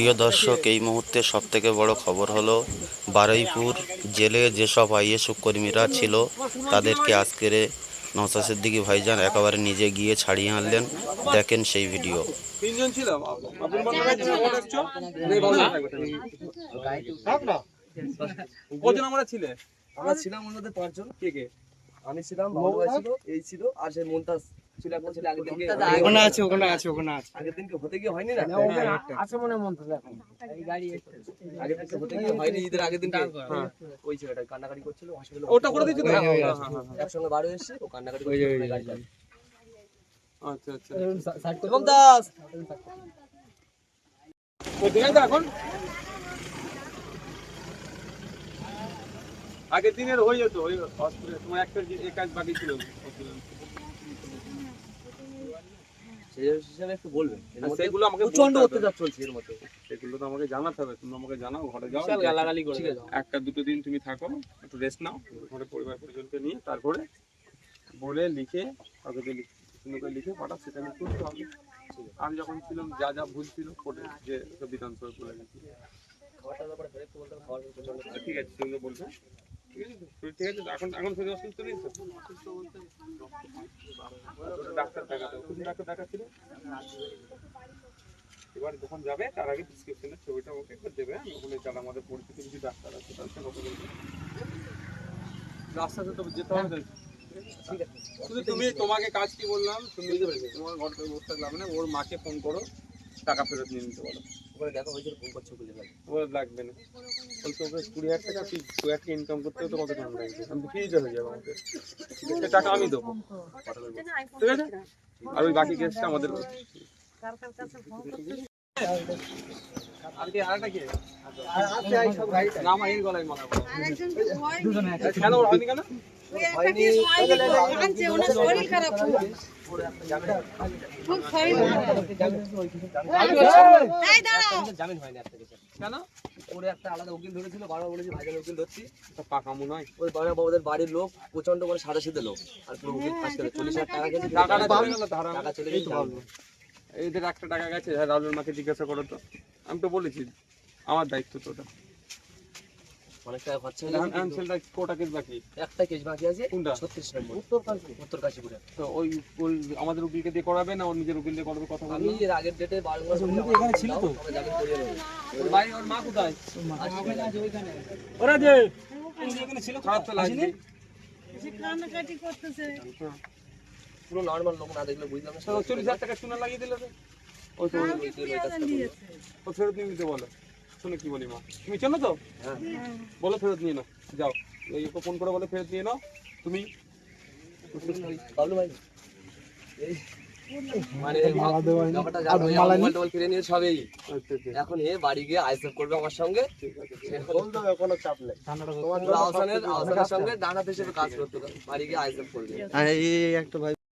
প্রিয় দর্শক এই মুহূর্তে সব থেকে বড় খবর হলো বারুইপুর জেলে যেসব আইএস কর্মীরা ছিল তাদেরকে আজকের নওসাদ সিদ্দিকী ভাইজান একেবারে নিজে গিয়ে ছাড়িয়ে আনলেন। দেখেন সেই ভিডিও। তিনজন। কজন আমরা ছিলে? আমরা ছিলাম পাঁচজন। কে কে? আমি ছিলাম এই ছিল আর সেই মন্তাজ। ছিল এখন ছিল আগের দিনকে ওখানে আছে ওখানে আছে ওখানে আছে। আগের দিনকে হতে গিয়ে হয়নি না? আছে। মনে মন তো আগের দিনকে হতে গিয়ে হয়নি ঈদের আগের দিনকে। হ্যাঁ, ওই ছেলেটা কান্নাকাটি করছিল হসপিটালে ওটা করে দিয়েছিল হ্যাঁ, হ্যাঁ, হ্যাঁ, হ্যাঁ। একসঙ্গে বাড়ি এসেছে ও কান্নাকাটি করছিল গাড়ি আচ্ছা আচ্ছা। এবং দাস! ওই দেখেন এখন। আগের দিনের হয়ে যেত ওই হসপিটাল তোমার একটা কাজ বাকি ছিল। এ। একটু বলবেন। সেগুলো আমাকে প্রচণ্ড অত্যাচার চলছে এর মধ্যে। সেগুলো তো আমাকে জানাতে হবে তুমি আমাকে জানাও ঘরে যাও বিশাল গালাগালি করে একটা দুটো দিন তুমি থাকো একটু রেস্ট নাও ঘরে পরিবার পরিজনকে নিয়ে তারপরে বলে লিখে কাগজে লিখে করে লিখে পাঠাও সেটা আমি করতে হবে। আমি যখন ছিলাম যা যা ভুল ছিল কোর্টে যে সংবিধান সই করে গেছি। ঠিক আছে তুমি বলবে। ঠিক আছে? ঠিক আছে এখন এখন শরীর অসুস্থ নেই ডাক্তার দেখাতে হবে। কোন ডাক্তার দেখাচ্ছিল। এবার যখন যাবে তার আগে প্রেসক্রিপশনের ছবিটা ওকে একবার দেবে আমি ওখানে যারা আমাদের পরিচিত কিছু ডাক্তার আছে তার সঙ্গে কথা বলব রাস্তাতে তো যেতে হবে। শুধু তুমি তোমাকে কাজ কি বললাম তুমি তোমার ঘর থেকে বসে থাকলে না ওর মাকে ফোন করো। টাকা ফেরত নিয়ে নিতে বলো ওখানে দেখো হয়েছিল ফোন করছে খুঁজে লাগবে ওগুলো লাগবে না। বলতে ওকে কুড়ি হাজার টাকা তুই দু হাজার টাকা ইনকাম করতে তো কত টাকা লাগবে? আমি ফ্রিজ হয়ে যাবে আমাকে। সে টাকা আমি দেবো। ঠিক আছে? আর ওই বাকি কেসটা আমাদের ওর। জামিন হয়নি একটা কেসে কেন? ওরে একটা আলাদা উকিল ধরেছিল বারবার বলেছি ভাইজান উকিল ধরছি। তো পাকা মনে হয় ওই বাবা বাবাদের বাড়ির লোক প্রচণ্ড মানে সাদা লোক। আর পুরো উকিল ফাঁস করে চল্লিশ হাজার টাকা টাকা চলে গেছে। এদের একটা টাকা গেছে হ্যাঁ রাজুর মাকে জিজ্ঞাসা করো তো। আমি তো বলেছি আমার দায়িত্ব তো ওটা। অনেক টাকা খরচা হয়ে কোটা কেস বাকি? একটা কেস বাকি আছে কোনটা? ছত্রিশ নম্বর। উত্তর কাশী। উত্তর কাশীপুরে। তো ওই ওই আমাদের উকিলকে দিয়ে করাবে না ওর নিজের উকিল দিয়ে করাবে কথা আমি এর আগের ডেটে এখানে ছিল তো? ভাই ওর মা কোথায়? ওরা যে খারাপ তো লাগবে কান্নাকাটি করতেছে। পুরো নর্মাল লোক না দেখলে বুঝলাম না। চল্লিশ হাজার টাকা শুনে লাগিয়ে দিলে ওই তো আমাকে পেয়ারা দিয়েছে। ও ফেরত নিয়ে নিতে বলো। শুনে কি বলি মা। তুমি চেনো তো? হ্যাঁ। বলো ফেরত নিয়ে নাও। যাও। এই ওকে ফোন করে বলে ফেরত নিয়ে নাও। তুমি বাবলু ভাই। এই মানে আচ্ছা আচ্ছা। এখন এ বাড়ি গিয়ে আইসেফ করবে আমার সঙ্গে। কোনো চাপ নেই। তোমার সঙ্গে হিসেবে কাজ করতে বাড়ি গিয়ে আইসেফ করবে। একটা ভাই